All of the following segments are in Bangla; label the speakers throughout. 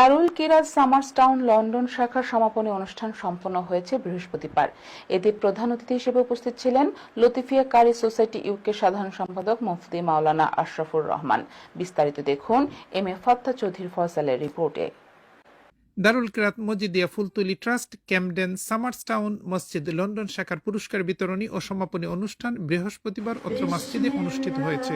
Speaker 1: Darul Qirat Somers Town London শাখার সমাপনী অনুষ্ঠান সম্পন্ন হয়েছে বৃহস্পতিবার। এতে প্রধান অতিথি হিসেবে উপস্থিত ছিলেন লতিফিয়া কারি সোসাইটি ইউকে সাধারণ সম্পাদক মুফতি মাওলানা আশরাফুর রহমান। বিস্তারিত দেখুন এম এ ফাত্তা চৌধুরী ফয়সালের রিপোর্টে।
Speaker 2: Darul Qirat Majidia Fultuli trust Camden Somers Town মসজিদ লন্ডন শাখার পুরস্কার বিতরণী ও সমাপনী অনুষ্ঠান বৃহস্পতিবার অত্র মসজিদে অনুষ্ঠিত হয়েছে।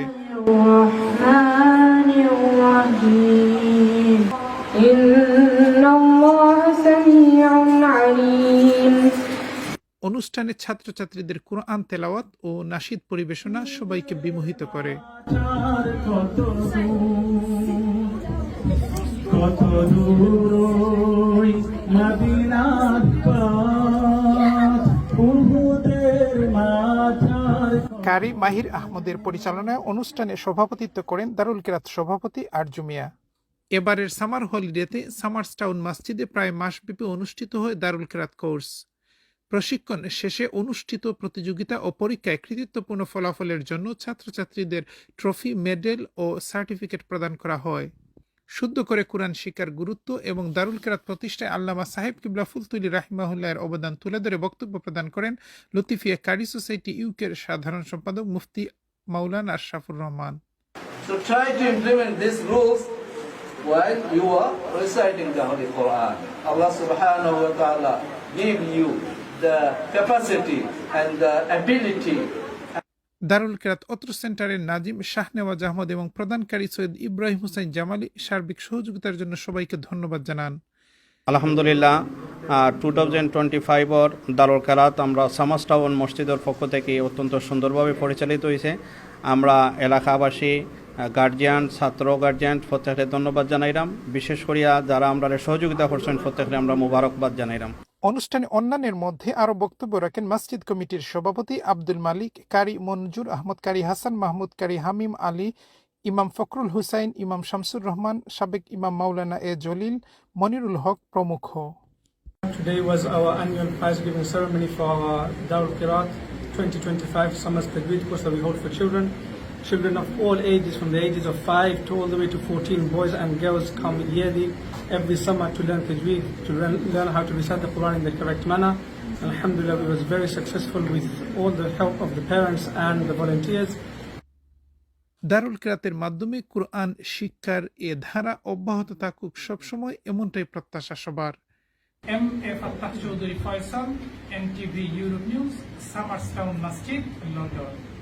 Speaker 2: অনুষ্ঠানে ছাত্রছাত্রীদের কোরআন তেলাওয়াত ও নাশিদ পরিবেশনা সবাইকে বিমোহিত করে। কারি মাহির আহমদের পরিচালনায় অনুষ্ঠানে সভাপতিত্ব করেন দারুল কিরাত সভাপতি আরজু মিয়া। এবারের সামার হলিডেতে সামার্সটাউন মসজিদে প্রায় মাসব্যাপী অনুষ্ঠিত হয় দারুল কিরাত কোর্স। প্রশিক্ষণ শেষে অনুষ্ঠিত প্রতিযোগিতা ও পরীক্ষায় কৃতিত্বপূর্ণ ফলাফলের জন্য ছাত্রছাত্রীদের ট্রফি, মেডেল ও সার্টিফিকেট প্রদান করা হয় শুদ্ধ করে কোরআন শিক্ষার গুরুত্ব এবং দারুল কেরাত প্রতিষ্ঠায় আল্লামা সাহেব কিবলা ফুলতুলি রাহিমাহুল্লাহের অবদান তুলে ধরে বক্তব্য প্রদান করেন লতিফিয়া কারি সোসাইটি ইউকের সাধারণ সম্পাদক মুফতি মাওলানা Ashrafur Rahman
Speaker 3: So try to implement these rules while you are reciting the Holy Quran. Allah subhanahu wa ta'ala give you the capacity and the ability.
Speaker 2: দারুল কেরাত অত্র সেন্টারের নাজিম শাহনেওয়াজ আহমদ এবং প্রদানকারী সৈয়দ ইব্রাহিম হুসাইন জামালি সার্বিক সহযোগিতার জন্য সবাইকে ধন্যবাদ জানান।
Speaker 4: আলহামদুলিল্লাহ টু থাউজেন্ড টোয়েন্টি ফাইভর দারুল কেরাত আমরা সামাস টাউন মসজিদের পক্ষ থেকে অত্যন্ত সুন্দরভাবে পরিচালিত হয়েছে। আমরা এলাকাবাসী গার্জিয়ান ছাত্র গার্জিয়ান প্রত্যেককে ধন্যবাদ জানাইলাম। বিশেষ করিয়া যারা আমরা সহযোগিতা করছেন প্রত্যেককে আমরা মুবারকবাদ জানাইলাম।
Speaker 2: অনুষ্ঠানে অন্যান্যের মধ্যে আরও বক্তব্য রাখেন মসজিদ কমিটির সভাপতি আব্দুল মালিক, কারি মনজুর আহমদ, কারি হাসান মাহমুদ, কারি হামিম আলী, ইমাম ফখরুল হুসাইন, ইমাম শামসুর রহমান, সাবেক ইমাম মাওলানা এ জলিল, মনিরুল হক প্রমুখ
Speaker 5: Today was our annual prize giving ceremony for our Darul Kirat 2025 summer Tajweed course that we hold for children. Children of all ages, from the ages of 5 to all the way to 14, boys and girls come yearly every summer to learn Tajweed, to learn, learn how to recite the Quran in the correct manner. Alhamdulillah, we was very successful with all the help of the parents and the volunteers.
Speaker 2: দারুল কেরাতের মাধ্যমে কোরআন শিক্ষার এ ধারা অব্যাহত থাকুক সবসময় এমনটাই প্রত্যাশা সবার
Speaker 6: M A Fattah Chowdhury Faisal NTV Europe news Somers Town মসজিদ লন্ডন